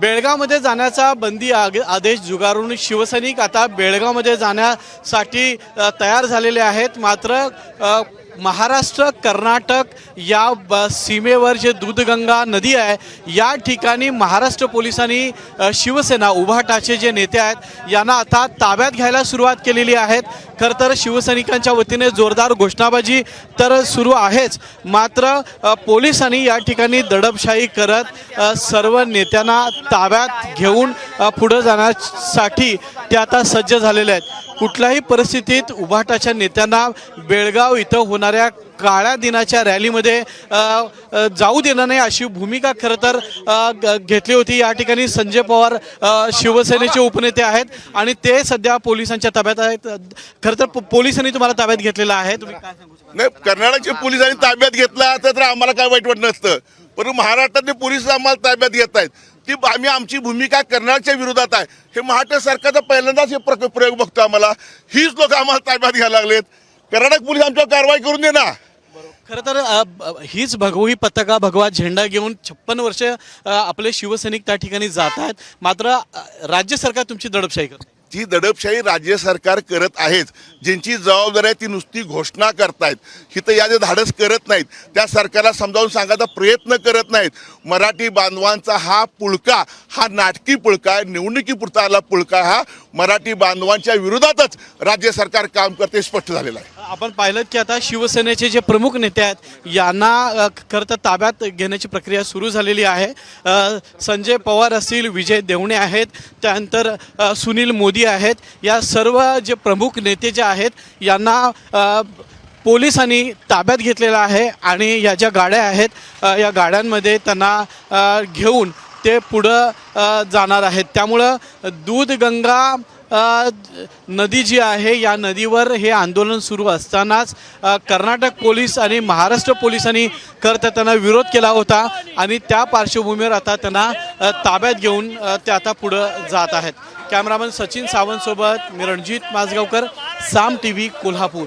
बेळगावमध्ये जाण्याचा बंदी आग- आदेश जुगारून शिवसैनिक आता बेळगावमध्ये जाण्यासाठी तयार झालेले आहेत. मात्र महाराष्ट्र कर्नाटक या ब सीमेवर जे दूधगंगा नदी आहे या ठिकाणी महाराष्ट्र पोलिसांनी शिवसेना उभाटाचे जे नेते आहेत यांना आता ताब्यात घ्यायला सुरुवात केलेली आहेत. खरं तर शिवसैनिकांच्या वतीने जोरदार घोषणाबाजी तर सुरू आहेच. मात्र पोलिसांनी या ठिकाणी दडपशाही करत सर्व नेत्यांना ताब्यात घेऊन पुढं जाण्यासाठी ते आता सज्ज झालेले आहेत. कुठल्याही परिस्थितीत उभाटाच्या नेत्यांना बेळगाव इथं होणाऱ्या काळ्या दिनाच्या रॅलीमध्ये जाऊ देणार नाही अशी भूमिका खरं तर घेतली होती. या ठिकाणी संजय पवार शिवसेनेचे उपनेते आहेत आणि ते सध्या पोलिसांच्या ताब्यात आहेत. खरं तर पोलिसांनी तुम्हाला ताब्यात घेतलेलं आहे. तुम्ही नाही कर्नाटकच्या पोलिसांनी ताब्यात घेतला तर आम्हाला काय वाईट वाटत नसतं. परंतु महाराष्ट्रातले पोलीस आम्हाला ताब्यात घेत आहेत. ती आम्ही आमची भूमिका करणारच्या विरोधात आहे. हे महाराष्ट्र सरकारचा पहिल्यांदाच हे प्रक- प्रयोग बघतो आम्हाला. हीच लोक आम्हाला ताब्यात घ्यायला लागलेत. कर्नाटक पोलीस आमच्यावर कारवाई करून दे ना. खरं तर हीच भगवी पताका भगवा झेंडा घेऊन छप्पन वर्ष आपले शिवसैनिक त्या ठिकाणी जात आहेत. मात्र राज्य सरकार तुमची दडपशाही करते. ती दडपशाही राज्य सरकार करत आहेच ज्यांची जबाबदारी आहे ती नुसती घोषणा करतायत हिथं या जे धाडस करत नाहीत त्या सरकारला समजावून सांगायचा प्रयत्न करत नाहीत. मराठी बांधवांचा हा पुळका हा नाटकी पुळका आहे निवडणुकीपुरता आला पुळका हा मराठी बांधवांच्या विरोधातच राज्य सरकार काम करते स्पष्ट झालेलं आहे. आपण पाहिलं की आता शिवसेनेचे जे प्रमुख नेते आहेत यांना खरं तर ताब्यात घेण्याची प्रक्रिया सुरू झालेली आहे. संजय पवार असतील विजय देवणे आहेत त्यानंतर सुनील मोदी आहेत. या सर्व जे प्रमुख नेते जे आहेत यांना पोलिसांनी ताब्यात घेतलेलं आहे आणि या ज्या गाड्या आहेत या गाड्यांमध्ये त्यांना घेऊन ते पुढं जाणार आहेत. त्यामुळं दूधगंगा नदी जी आहे या नदीवर हे आंदोलन सुरू असतानाच कर्नाटक पोलीस आणि महाराष्ट्र पोलिसांनी खरं त्यांना विरोध केला होता आणि त्या पार्श्वभूमीवर आता त्यांना ताब्यात घेऊन ते आता पुढं जात आहेत. कॅमेरामन सचिन सावंतसोबत मी रणजित माजगावकर साम टी व्ही कोल्हापूर.